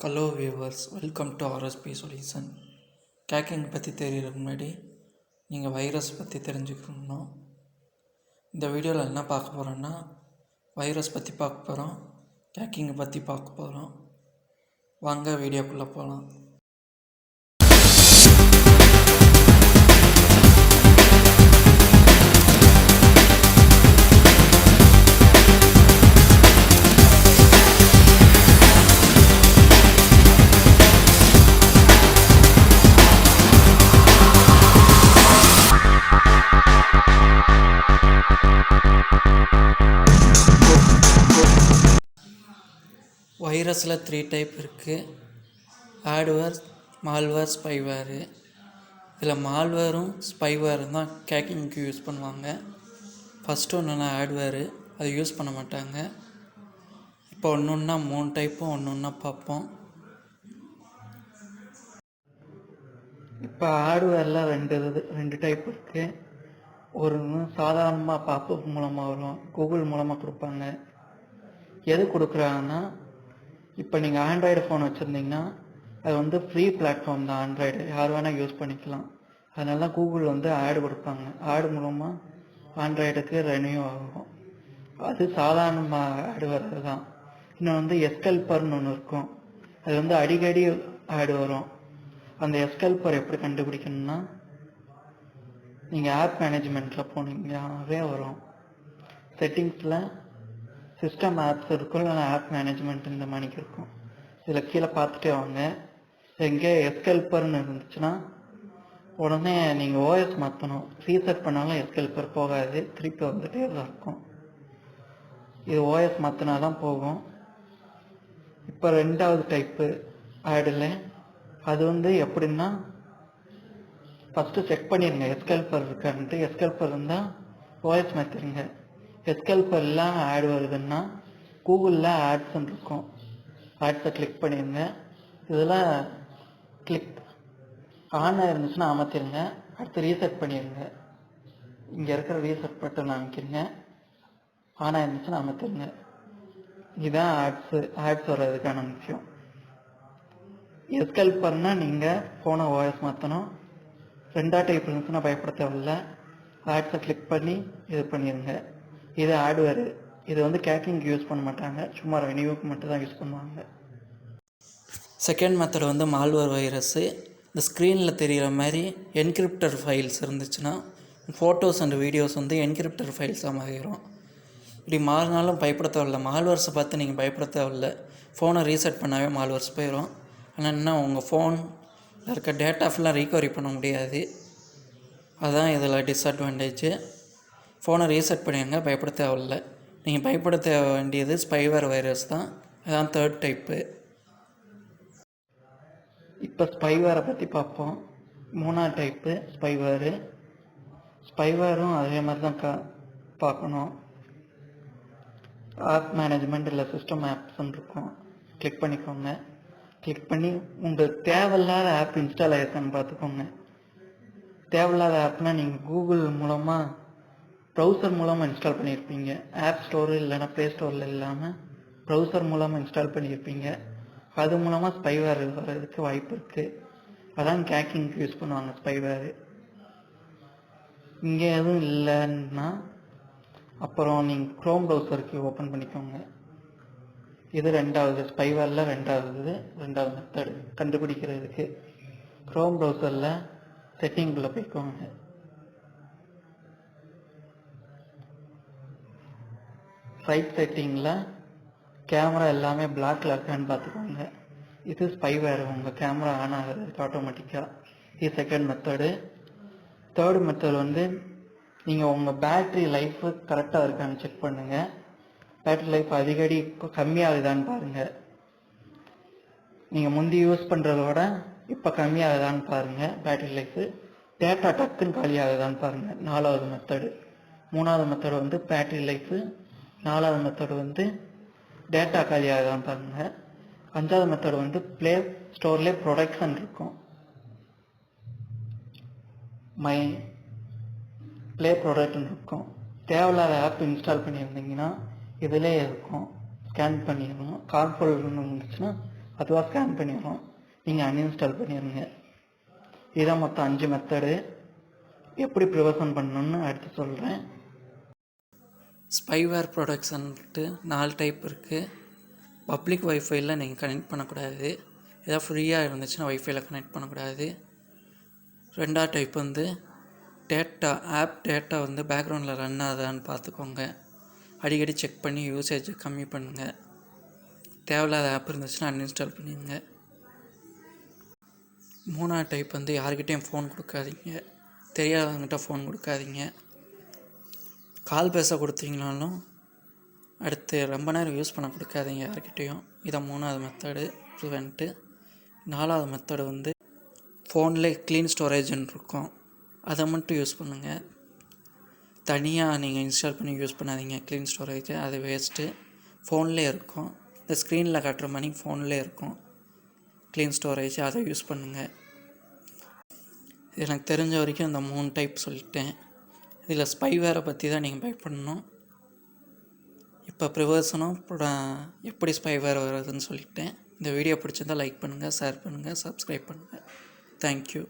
Hello viewers welcome to R S P solution caking பற்றி தெரியறதுக்கு முன்னாடி நீங்கள் வைரஸ் பற்றி தெரிஞ்சுக்கணும் இந்த வீடியோவில் என்ன பார்க்க போகிறோன்னா வைரஸ் பற்றி பார்க்க போகிறோம் கேக்கிங்கை பற்றி பார்க்க போகிறோம் வாங்க வீடியோக்குள்ளே போகலாம் வைரஸில் த்ரீ டைப் இருக்குது ஆட்வேர் மால்வேர் ஸ்பைவேரு இதில் மால்வேரும் ஸ்பைவேரும் தான் கேக்கிங்க்கு யூஸ் பண்ணுவாங்க. ஃபஸ்ட்டு ஒன்றுனா ஆட்வேரு அதை யூஸ் பண்ண மாட்டாங்க. இப்போ ஒன்று ஒன்றா மூணு டைப்பும் ஒன்று ஒன்றா பார்ப்போம். இப்போ ஹார்ட்வேரில் ரெண்டு இது ரெண்டு டைப் இருக்குது ஒரு சாதாரணமாக பாப்பப் மூலமாக வரும். கூகுள் மூலமாக கொடுப்பாங்க. எது கொடுக்குறாங்கன்னா இப்போ நீங்கள் ஆண்ட்ராய்டு ஃபோன் வச்சுருந்தீங்கன்னா அது வந்து ஃப்ரீ பிளாட்ஃபார்ம் தான். ஆண்ட்ராய்டு யார் வேணால் யூஸ் பண்ணிக்கலாம். அதனால தான் கூகுள் வந்து ஆடு கொடுப்பாங்க. ஆடு மூலமாக ஆண்ட்ராய்டுக்கு ரெனியூ ஆகும். அது சாதாரணமாக ஆடு வர்றது தான். இன்னும் வந்து எஸ்கல்பர்னு ஒன்று இருக்கும். அது வந்து அடிக்கடி ஆடு வரும். அந்த எஸ்கல்பர் எப்படி கண்டுபிடிக்கணும்னா நீங்கள் ஆப் மேனேஜ்மெண்ட்டில் போனீங்கன்னாவே வரும். செட்டிங்ஸில் சிஸ்டம் ஆப்ஸ் இருக்கும் இல்லைனா ஆப் மேனேஜ்மெண்ட் இந்த மாதிரிக்கு இருக்கும். இதில் கீழே பார்த்துட்டே வாங்க. எங்கே எஸ்கெல்பர்னு இருந்துச்சுன்னா உடனே நீங்கள் ஓஎஸ் மாற்றணும் ரீசெட் பண்ணாலும் எஸ்கெல்பர் போகாது. திருப்பி வந்துகிட்டே தான் இருக்கும். இது ஓஎஸ் மாற்றினா தான் போகும். இப்போ ரெண்டாவது டைப்பு ஆடில் அது வந்து எப்படின்னா ஃபஸ்ட்டு செக் பண்ணிடுங்க எஸ்கெல்பர் இருக்கான்ட்டு. எஸ்கெல்பர் இருந்தால் ஓஎஸ் மாற்றிடுங்க எஸ்கெல்பர் எல்லாம் ஆட் வருதுன்னா கூகுளில் ஆட்ஸ்ன்னு இருக்கும் ஆட்ஸை கிளிக் பண்ணிடுங்க இதெல்லாம் கிளிக் ஆன் ஆயிருந்துச்சுன்னா அமர்த்திடுங்க அடுத்து ரீசெட் பண்ணிடுங்க இங்கே இருக்கிற ரீசெட் பட்டன் அமைக்கிறங்க ஆன் இருந்துச்சுன்னா அமர்த்திடுங்க இதுதான் ஆட்ஸு ஆட்ஸ் வர்றதுக்கான விஷயம் எஸ்கெல்பர்னா நீங்கள் ஃபோனை ஓஎஸ் மாற்றணும் ரெண்டா டைப் இருந்துச்சுன்னா பயப்பட தேவையில்ல. ஆட்ஸை கிளிக் பண்ணி இது பண்ணிடுங்க இது ஹார்ட்வேரு இது வந்து கேக்கிங்க்கு யூஸ் பண்ண மாட்டாங்க. சும்மா ரெனியூக்கு மட்டும் தான் யூஸ் பண்ணுவாங்க. செகண்ட் மெத்தட் வந்து மால்வர் வைரஸ்ஸு இந்த ஸ்க்ரீனில் தெரிகிற மாதிரி என்கிரிப்டர் ஃபைல்ஸ் இருந்துச்சுன்னா ஃபோட்டோஸ் அண்ட் வீடியோஸ் வந்து என்கிரிப்டர் ஃபைல்ஸாக மாறிடும் இப்படி மாறினாலும் பயப்பட தேவையில்ல. மால்வர்ஸை பார்த்து நீங்கள் பயப்பட தேவையில்ல. ஃபோனை ரீசெட் பண்ணாவே மால்வர்ஸ் போயிடும் ஆனால் என்ன உங்கள் ஃபோனில் இருக்க டேட்டா ஃபுல்லாக ரீகவரி பண்ண முடியாது. அதுதான் இதில் டிஸ்அட்வான்டேஜு ஃபோனை ரீசெட் பண்ணிடுங்க. பயப்பட தேவையில்ல. நீங்கள் பயப்பட தேவை வேண்டியது ஸ்பைவர் வைரஸ் தான். அதுதான் தேர்ட் டைப்பு இப்போ ஸ்பைவேரை பற்றி பார்ப்போம். மூணாவது டைப்பு ஸ்பைவேரு ஸ்பைவேரும் அதே மாதிரி தான் கா பார்க்கணும். ஆப் மேனேஜ்மெண்ட் இல்லை சிஸ்டம் ஆப்ஸ்ன்னு இருக்கும். கிளிக் பண்ணிக்கோங்க. கிளிக் பண்ணி உங்களுக்கு தேவையில்லாத ஆப் இன்ஸ்டால் ஆயிருக்கான்னு பார்த்துக்கோங்க. தேவையில்லாத ஆப்னால் நீங்கள் கூகுள் மூலமாக ப்ரௌசர் மூலமாக இன்ஸ்டால் பண்ணியிருப்பீங்க ஆப் ஸ்டோர் இல்லைன்னா ப்ளே ஸ்டோரில் இல்லாமல் ப்ரௌசர் மூலமாக இன்ஸ்டால் பண்ணியிருப்பீங்க அது மூலமாக ஸ்பைவேர் வர்றதுக்கு வாய்ப்பு இருக்குது அதான் கேக்கிங்க்கு யூஸ் பண்ணுவாங்க ஸ்பைவேர் இங்கே எதுவும் இல்லைன்னா அப்புறம் நீங்கள் க்ரோம் ப்ரௌசருக்கு ஓப்பன் பண்ணிக்கோங்க. இது ரெண்டாவது ஸ்பைவேரில் ரெண்டாவது ரெண்டாவது மெத்தடு கண்டுபிடிக்கிறதுக்கு. க்ரோம் ப்ரௌசரில் செட்டிங்குள்ளே போய்க்கோங்க. சைட் செட்டிங்கில் கேமரா எல்லாமே பிளாக்ல இருக்கான்னு பார்த்துக்கோங்க. இது ஸ்பைவேர் உங்கள் கேமரா ஆன் ஆகிறதுக்கு ஆட்டோமேட்டிக்காக இது செகண்ட் மெத்தடு தேர்டு மெத்தட் வந்து நீங்கள் உங்கள் பேட்ரி லைஃபு கரெக்டாக இருக்கான்னு செக் பண்ணுங்கள் பேட்ரி லைஃப் அடிக்கடி இப்போ கம்மியாகுதான்னு பாருங்கள் நீங்கள் முந்தி யூஸ் பண்ணுறதோட இப்போ கம்மியாகுதான்னு பாருங்கள் பேட்ரி லைஃபு டேட்டா டக்குன்னு காலி ஆகுதான்னு பாருங்கள் நாலாவது மெத்தடு மூணாவது மெத்தடு வந்து பேட்ரி லைஃபு நாலாவது மெத்தடு வந்து டேட்டா காலி ஆகுதான்னு பாருங்கள் அஞ்சாவது மெத்தடு வந்து ப்ளே ஸ்டோர்லேயே ப்ரொடக்ஷன் இருக்கும். மை ப்ளே ப்ராடக்ட்னு இருக்கும். தேவையில்லாத ஆப் இன்ஸ்டால் பண்ணியிருந்தீங்கன்னா இதிலே இருக்கும். ஸ்கேன் பண்ணிடணும். கார்போல்னு இருந்துச்சுன்னா அதுவாக ஸ்கேன் பண்ணிடணும். நீங்கள் அன்இன்ஸ்டால் பண்ணிடுங்க இதான் மொத்தம் அஞ்சு மெத்தடு எப்படி ப்ரிவர்ஷன் பண்ணணும்னு அடுத்து சொல்கிறேன் ஸ்பைவேர் ப்ரொடக்ஷன்ட்டு நாலு டைப் இருக்குது பப்ளிக் ஒய்ஃபைல நீங்கள் கனெக்ட் பண்ணக்கூடாது. ஏதாவது ஃப்ரீயாக இருந்துச்சுன்னா ஒய்ஃபைல கனெக்ட் பண்ணக்கூடாது. ரெண்டாவது டைப் வந்து டேட்டா ஆப் டேட்டா வந்து பேக்ரவுண்டில் ரன் ஆகுதான்னு பார்த்துக்கோங்க. அடிக்கடி செக் பண்ணி யூசேஜை கம்மி பண்ணுங்கள் தேவையில்லாத ஆப் இருந்துச்சுன்னா அன்இன்ஸ்டால் பண்ணிடுங்க. மூணாவது டைப் வந்து யாருக்கிட்டேயும் ஃபோன் கொடுக்காதீங்க. தெரியாதவங்ககிட்ட ஃபோன் கொடுக்காதீங்க. கால் பேச கொடுத்தீங்கனாலும் அடுத்து ரொம்ப நேரம் யூஸ் பண்ண கொடுக்காதீங்க யார்கிட்டேயும். இதான் மூணாவது மெத்தடு வந்துட்டு. நாலாவது மெத்தடு வந்து ஃபோனில் க்ளீன் ஸ்டோரேஜ்னு இருக்கும். அதை மட்டும் யூஸ் பண்ணுங்கள் தனியாக நீங்கள் இன்ஸ்டால் பண்ணி யூஸ் பண்ணாதீங்க க்ளீன் ஸ்டோரேஜ் அது வேஸ்ட்டு ஃபோன்லேயே இருக்கும். இந்த ஸ்க்ரீனில் காட்டுற மாதிரி ஃபோன்லேயே இருக்கும். க்ளீன் ஸ்டோரேஜ் அதை யூஸ் பண்ணுங்கள் எனக்கு தெரிஞ்ச வரைக்கும் இந்த மூணு டைப் சொல்லிட்டேன். இதில் ஸ்பைவேரை பற்றி தான் நீங்கள் பயப்படணும் இப்போ ப்ரிவர்ஸனும் எப்படி ஸ்பைவேர் வருதுன்னு சொல்லிட்டேன். இந்த வீடியோ பிடிச்சிருந்தால் லைக் பண்ணுங்கள் ஷேர் பண்ணுங்கள் சப்ஸ்கிரைப் பண்ணுங்கள் தேங்க்யூ